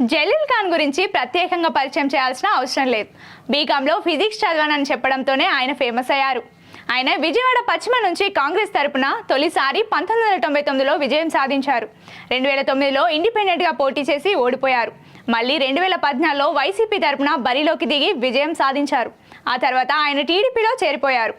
జలీల్ ఖాన్ గురించి ప్రత్యేకంగా పరిచయం చేయాల్సిన అవసరం లేదు. బీకాంలో ఫిజిక్స్ చదవానని చెప్పడంతోనే ఆయన ఫేమస్ అయ్యారు. ఆయన విజయవాడ పశ్చిమ నుంచి కాంగ్రెస్ తరపున తొలిసారి పంతొమ్మిది వందల తొంభై తొమ్మిదిలో విజయం సాధించారు. రెండు వేల తొమ్మిదిలో ఇండిపెండెంట్గా పోటీ చేసి ఓడిపోయారు. మళ్ళీ రెండు వేల పద్నాలుగులో వైసీపీ తరపున బరిలోకి దిగి విజయం సాధించారు. ఆ తర్వాత ఆయన టీడీపీలో చేరిపోయారు.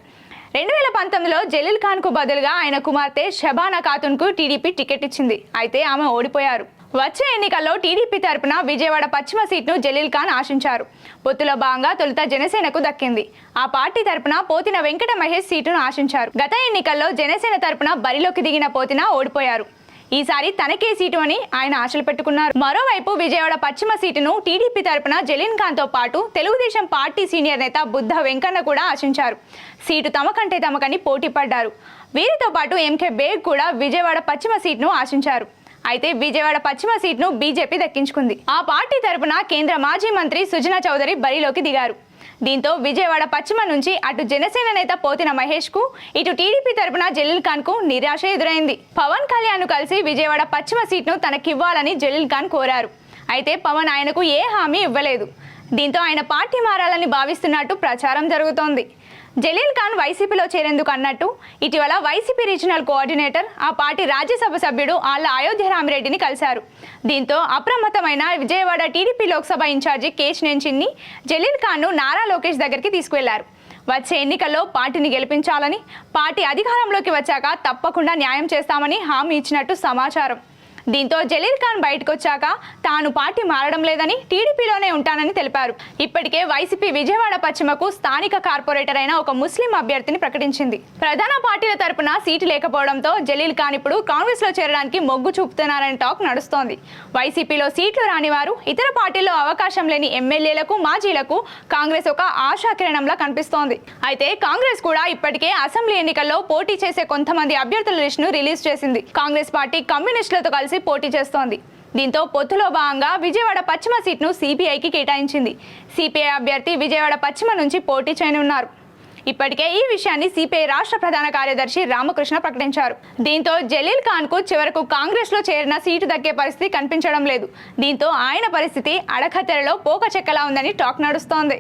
రెండు వేల పంతొమ్మిదిలో జలీల్ ఖాన్కు బదులుగా ఆయన కుమార్తె షబానా ఖాతున్కు టీడీపీ టికెట్ ఇచ్చింది. అయితే ఆమె ఓడిపోయారు. వచ్చే ఎన్నికల్లో టీడీపీ తరపున విజయవాడ పశ్చిమ సీట్ను జలీల్ ఖాన్ ఆశించారు. పొత్తులో భాగంగా తొలుత జనసేనకు దక్కింది. ఆ పార్టీ తరపున పోతిన వెంకట మహేష్ సీటును ఆశించారు. గత ఎన్నికల్లో జనసేన తరపున బరిలోకి దిగిన పోతిన ఓడిపోయారు. ఈసారి తనకే సీటు అని ఆయన ఆశలు పెట్టుకున్నారు. మరోవైపు విజయవాడ పశ్చిమ సీటును టీడీపీ తరపున జలీన్ ఖాన్తో పాటు తెలుగుదేశం పార్టీ సీనియర్ నేత బుద్ధ వెంకన్న కూడా ఆశించారు. సీటు తమకంటే తమకని పోటీ పడ్డారు. వీరితో పాటు ఎంకే బేగ్ కూడా విజయవాడ పశ్చిమ సీట్ను ఆశించారు. అయితే విజయవాడ పశ్చిమ సీట్ను బీజేపీ దక్కించుకుంది. ఆ పార్టీ తరపున కేంద్ర మాజీ మంత్రి సుజనా చౌదరి బరిలోకి దిగారు. దీంతో విజయవాడ పశ్చిమ నుంచి అటు జనసేన నేత పోతిన మహేష్కు ఇటు టీడీపీ తరపున జలీల్ ఖాన్కు నిరాశ ఎదురైంది. పవన్ కళ్యాణ్ను కలిసి విజయవాడ పశ్చిమ సీట్ను తనకివ్వాలని జలీల్ ఖాన్ కోరారు. అయితే పవన్ ఆయనకు ఏ హామీ ఇవ్వలేదు. దీంతో ఆయన పార్టీ మారాలని భావిస్తున్నట్టు ప్రచారం జరుగుతోంది. జలీల్ ఖాన్ వైసీపీలో చేరేందుకు అన్నట్టు ఇటీవల వైసీపీ రీజనల్ కోఆర్డినేటర్ ఆ పార్టీ రాజ్యసభ సభ్యుడు ఆళ్ళ అయోధ్య రామిరెడ్డిని కలిశారు. దీంతో అప్రమత్తమైన Vijayawada TDP Lok Sabha in charge కేశినేంచిన్ని Jalil ఖాన్ను నారా లోకేష్ దగ్గరికి తీసుకువెళ్ళారు. వచ్చే ఎన్నికల్లో పార్టీని గెలిపించాలని పార్టీ అధికారంలోకి వచ్చాక తప్పకుండా న్యాయం చేస్తామని హామీ ఇచ్చినట్టు సమాచారం. దీంతో జలీల్ ఖాన్ బయటకు వచ్చాక తాను పార్టీ మారడం లేదని టీడీపీలోనే ఉంటానని తెలిపారు. ఇప్పటికే వైసీపీ విజయవాడ పశ్చిమకు స్థానిక కార్పొరేటర్ అయిన ఒక ముస్లిం అభ్యర్థిని ప్రకటించింది. ప్రధాన పార్టీల తరపున సీటు లేకపోవడంతో జలీల్ ఖాన్ ఇప్పుడు కాంగ్రెస్లో చేరడానికి మొగ్గు చూపుతున్నారని టాక్ నడుస్తోంది. వైసీపీలో సీట్లు రాని వారు ఇతర పార్టీల్లో అవకాశం లేని ఎమ్మెల్యేలకు మాజీలకు కాంగ్రెస్ ఒక ఆశాకిరణంలా కనిపిస్తోంది. అయితే కాంగ్రెస్ కూడా ఇప్పటికే అసెంబ్లీ ఎన్నికల్లో పోటీ చేసే కొంతమంది అభ్యర్థుల లిస్టును రిలీజ్ చేసింది. కాంగ్రెస్ పార్టీ కమ్యూనిస్టులతో కలిసి పోటీ చేస్తోంది. దీంతో పొత్తులో భాగంగా విజయవాడ పశ్చిమ సీట్ను సిపిఐకి కేటాయించింది. సిపిఐ అభ్యర్థి విజయవాడ పశ్చిమ నుంచి పోటీ చేయనున్నారు. ఇప్పటికే ఈ విషయాన్ని సిపిఐ రాష్ట్ర ప్రధాన కార్యదర్శి రామకృష్ణ ప్రకటించారు. దీంతో జలీల్ ఖాన్కు చివరకు కాంగ్రెస్లో చేరిన సీటు దక్కే పరిస్థితి కనిపించడం లేదు. దీంతో ఆయన పరిస్థితి అడఖతెరలో పోక చెక్కలా ఉందని టాక్ నడుస్తోంది.